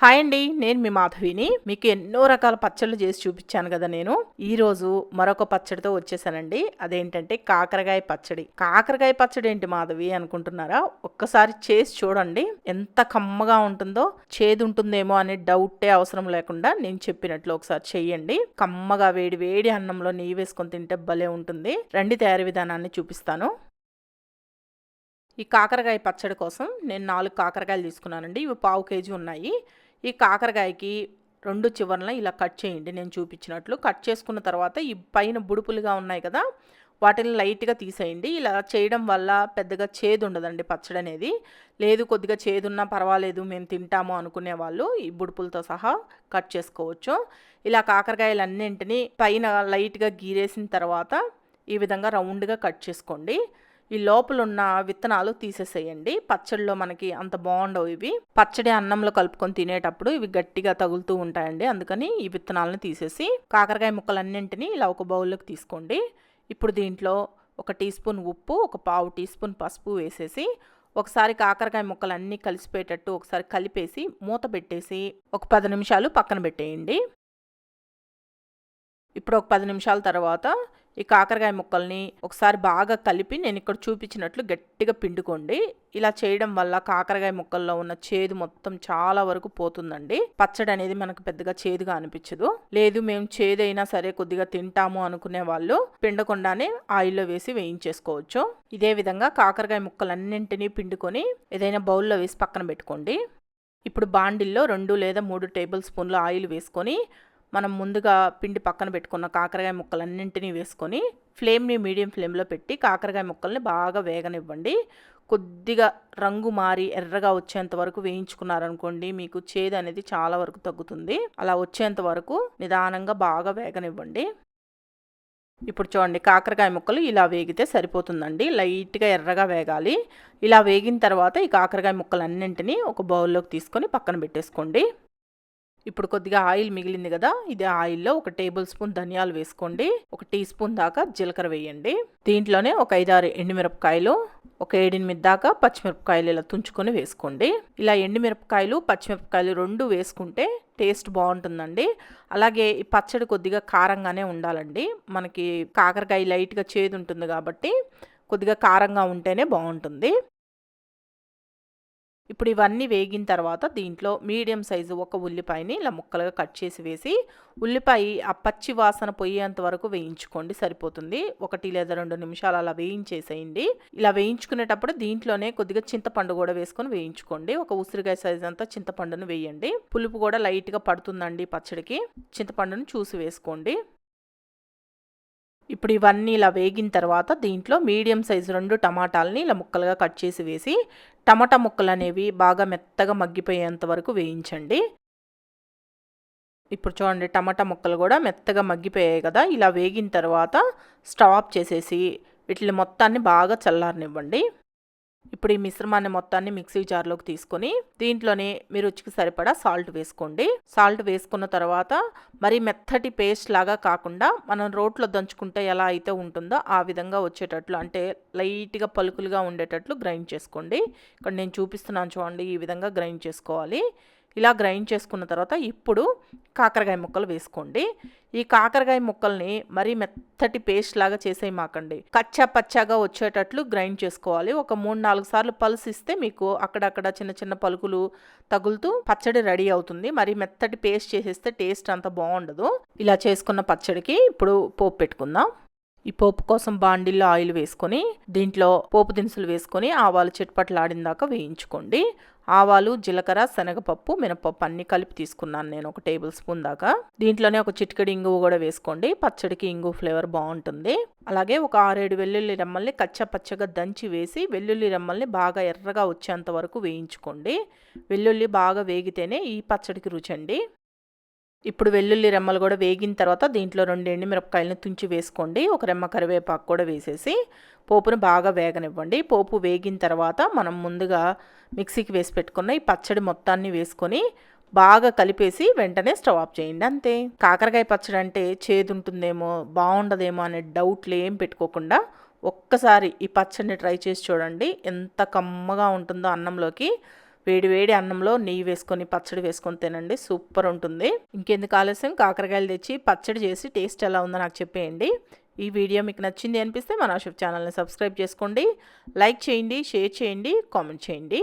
Hi అండి నేను మీ మాధవిని. మీకు ఎన్నో రకాల పచ్చళ్ళు చేసి చూపించాను కదా నేను. ఈ రోజు మరొక పచ్చడితో వచ్చేసానండి. అదేంటంటే కాకరకాయ పచ్చడి. కాకరకాయ పచ్చడి ఏంటి మాధవి అనుకుంటున్నారా? ఒక్కసారి చేసి చూడండి. ఎంత కమ్మగా ఉంటుందో చేదు ఉంటుందేమో అనే డౌటే అవసరం లేకుండా నేను చెప్పినట్లు ఒకసారి చెయ్యండి. కమ్మగా వేడి వేడి అన్నంలో నెయ్యి వేసుకొని తింటే భలే ఉంటుంది. రండి తయారీ విధానాన్ని చూపిస్తాను. ఈ కాకరకాయ పచ్చడి కోసం నేను నాలుగు కాకరకాయలు తీసుకున్నానండి. ఇవి పావు కేజీ ఉన్నాయి. ఈ కాకరకాయకి రెండు చివరన ఇలా కట్ చేయండి. నేను చూపించినట్లు కట్ చేసుకున్న తర్వాత ఈ పైన బుడుపులుగా ఉన్నాయి కదా వాటిని లైట్గా తీసేయండి. ఇలా చేయడం వల్ల పెద్దగా చేదు ఉండదండి పచ్చడి అనేది లేదు కొద్దిగా చేదున్నా పర్వాలేదు మేము తింటాము అనుకునే వాళ్ళు ఈ బుడుపులతో సహా కట్ చేసుకోవచ్చు. ఇలా కాకరకాయలన్నింటినీ పైన లైట్గా గీరేసిన తర్వాత ఈ విధంగా రౌండ్గా కట్ చేసుకోండి. ఈ లోపల ఉన్న విత్తనాలు తీసేసేయండి. పచ్చడిలో మనకి అంత బాగుండవు ఇవి. పచ్చడి అన్నంలో కలుపుకొని తినేటప్పుడు ఇవి గట్టిగా తగులుతూ ఉంటాయండి. అందుకని ఈ విత్తనాలను తీసేసి కాకరకాయ ముక్కలన్నింటినీ ఇలా ఒక బౌల్లోకి తీసుకోండి. ఇప్పుడు దీంట్లో ఒక టీ స్పూన్ ఉప్పు ఒక పావు టీ స్పూన్ పసుపు వేసేసి ఒకసారి కాకరకాయ ముక్కలు అన్నీ కలిసిపోయేటట్టు ఒకసారి కలిపేసి మూత పెట్టేసి ఒక పది నిమిషాలు పక్కన పెట్టేయండి. ఇప్పుడు ఒక పది నిమిషాల తర్వాత ఈ కాకరకాయ ముక్కల్ని ఒకసారి బాగా కలిపి నేను ఇక్కడ చూపించినట్లు గట్టిగా పిండుకోండి. ఇలా చేయడం వల్ల కాకరకాయ ముక్కల్లో ఉన్న చేదు మొత్తం చాలా వరకు పోతుందండి. పచ్చడి అనేది మనకు పెద్దగా చేదుగా అనిపించదు. లేదు మేము చేదైనా సరే కొద్దిగా తింటాము అనుకునే వాళ్ళు పిండకుండానే ఆయిల్లో వేసి వేయించేసుకోవచ్చు. ఇదే విధంగా కాకరకాయ ముక్కలన్నింటినీ పిండుకొని ఏదైనా బౌల్లో వేసి పక్కన పెట్టుకోండి. ఇప్పుడు బాండిల్లో రెండు లేదా మూడు టేబుల్ స్పూన్ల ఆయిల్ వేసుకొని మనం ముందుగా పిండి పక్కన పెట్టుకున్న కాకరకాయ ముక్కలన్నింటినీ వేసుకొని ఫ్లేమ్ని మీడియం ఫ్లేమ్లో పెట్టి కాకరకాయ ముక్కల్ని బాగా వేగనివ్వండి. కొద్దిగా రంగు మారి ఎర్రగా వచ్చేంత వరకు వేయించుకున్నారనుకోండి మీకు చేదు అనేది చాలా వరకు తగ్గుతుంది. అలా వచ్చేంత వరకు నిదానంగా బాగా వేగనివ్వండి. ఇప్పుడు చూడండి కాకరకాయ ముక్కలు ఇలా వేగితే సరిపోతుందండి. లైట్గా ఎర్రగా వేగాలి. ఇలా వేగిన తర్వాత ఈ కాకరకాయ ముక్కలన్నింటినీ ఒక బౌల్లోకి తీసుకొని పక్కన పెట్టేసుకోండి. ఇప్పుడు కొద్దిగా ఆయిల్ మిగిలింది కదా ఇది ఆయిల్లో ఒక టేబుల్ స్పూన్ ధనియాలు వేసుకోండి ఒక టీ స్పూన్ దాకా జీలకర్ర వేయండి. దీంట్లోనే ఒక ఐదారు ఎండుమిరపకాయలు ఒక ఏడెనిమిది దాకా పచ్చిమిరపకాయలు ఇలా తుంచుకొని వేసుకోండి. ఇలా ఎండుమిరపకాయలు పచ్చిమిరపకాయలు రెండు వేసుకుంటే టేస్ట్ బాగుంటుందండి. అలాగే ఈ పచ్చడి కొద్దిగా కారంగానే ఉండాలండి. మనకి కాకరకాయ లైట్గా చేదు ఉంటుంది కాబట్టి కొద్దిగా కారంగా ఉంటేనే బాగుంటుంది. ఇప్పుడు ఇవన్నీ వేగిన తర్వాత దీంట్లో మీడియం సైజు ఒక ఉల్లిపాయని ఇలా ముక్కలుగా కట్ చేసి వేసి ఉల్లిపాయ ఆ పచ్చి వాసన పోయేంత వరకు వేయించుకోండి సరిపోతుంది. ఒకటి లేదా రెండు నిమిషాలు అలా వేయించేసేయండి. ఇలా వేయించుకునేటప్పుడు దీంట్లోనే కొద్దిగా చింతపండు కూడా వేసుకొని వేయించుకోండి. ఒక ఉసిరికాయ సైజ్ అంతా చింతపండును వేయండి. పులుపు కూడా లైట్గా పడుతుందండి పచ్చడికి. చింతపండును చూసి వేసుకోండి. ఇప్పుడు ఇవన్నీ ఇలా వేగిన తర్వాత దీంట్లో మీడియం సైజు రెండు టమాటాలని ఇలా ముక్కలుగా కట్ చేసి వేసి టమాటా ముక్కలు అనేవి బాగా మెత్తగా మగ్గిపోయేంత వరకు వేయించండి. ఇప్పుడు చూడండి టమాటా ముక్కలు కూడా మెత్తగా మగ్గిపోయాయి కదా ఇలా వేగిన తర్వాత స్టవ్ ఆఫ్ చేసేసి వీటిని మొత్తాన్ని బాగా చల్లారనివ్వండి. ఇప్పుడు ఈ మిశ్రమాన్ని మొత్తాన్ని మిక్సీ జార్లోకి తీసుకొని దీంట్లోనే మీరు రుచికి సరిపడా సాల్ట్ వేసుకోండి. సాల్ట్ వేసుకున్న తర్వాత మరి మెత్తటి పేస్ట్ లాగా కాకుండా మనం రోట్లో దంచుకుంటే ఎలా అయితే ఉంటుందో ఆ విధంగా వచ్చేటట్లు అంటే లైట్గా పలుకులుగా ఉండేటట్లు గ్రైండ్ చేసుకోండి. ఇక్కడ నేను చూపిస్తున్నాను చూడండి ఈ విధంగా గ్రైండ్ చేసుకోవాలి. ఇలా గ్రైండ్ చేసుకున్న తర్వాత ఇప్పుడు కాకరకాయ ముక్కలు వేసుకోండి. ఈ కాకరకాయ ముక్కల్ని మరీ మెత్తటి పేస్ట్ లాగా చేసేయమాకండి. కచ్చా పచ్చాగా వచ్చేటట్లు గ్రైండ్ చేసుకోవాలి. ఒక మూడు నాలుగు సార్లు పల్స్ ఇస్తే మీకు అక్కడక్కడ చిన్న చిన్న పలుకులు తగులుతూ పచ్చడి రెడీ అవుతుంది. మరి మెత్తటి పేస్ట్ చేసేస్తే టేస్ట్ అంత బాగుండదు. ఇలా చేసుకున్న పచ్చడికి ఇప్పుడు పోపు పెట్టుకుందాం. ఈ పోపు కోసం బాండిల్లో ఆయిల్ వేసుకొని దీంట్లో పోపు దినుసులు వేసుకొని ఆవాలు చిట్పట్లాడిన దాకా వేయించుకోండి. ఆవాలు జీలకర్ర శనగపప్పు మినపప్పు అన్ని కలిపి తీసుకున్నాను నేను ఒక టేబుల్ స్పూన్ దాకా. దీంట్లోనే ఒక చిటికెడు ఇంగువ కూడా వేసుకోండి. పచ్చడికి ఇంగు ఫ్లేవర్ బాగుంటుంది. అలాగే ఒక ఆరేడు వెల్లుల్లి రెమ్మల్ని కచ్చా పచ్చగా దంచి వేసి వెల్లుల్లి రెమ్మల్ని బాగా ఎర్రగా వచ్చేంత వరకు వేయించుకోండి. వెల్లుల్లి బాగా వేగితేనే ఈ పచ్చడికి రుచండి ఇప్పుడు వెల్లుల్లి రెమ్మలు కూడా వేగిన తర్వాత దీంట్లో రెండు ఎండుమిరపకాయలను తుంచి వేసుకోండి. ఒక రెమ్మ కరివేపాకు కూడా వేసేసి పోపును బాగా వేగనివ్వండి. పోపు వేగిన తర్వాత మనం ముందుగా మిక్సీకి వేసి పెట్టుకున్న ఈ పచ్చడి మొత్తాన్ని వేసుకొని బాగా కలిపేసి వెంటనే స్టవ్ ఆఫ్ చేయండి అంతే. కాకరకాయ పచ్చడి అంటే చేదుంటుందేమో బాగుండదేమో అనే డౌట్లు ఏం పెట్టుకోకుండా ఒక్కసారి ఈ పచ్చడిని ట్రై చేసి చూడండి. ఎంత కమ్మగా ఉంటుందో అన్నంలోకి. వేడి వేడి అన్నంలో నెయ్యి వేసుకొని పచ్చడి వేసుకొని తినండి. సూపర్ ఉంటుంది. ఇంకెందుకు ఆలస్యం? కాకరకాయలు తెచ్చి పచ్చడి చేసి టేస్ట్ ఎలా ఉందో నాకు చెప్పేయండి. ఈ వీడియో మీకు నచ్చింది అనిపిస్తే మన షెఫ్ ఛానల్ని సబ్స్క్రైబ్ చేసుకోండి లైక్ చేయండి షేర్ చేయండి కామెంట్ చేయండి.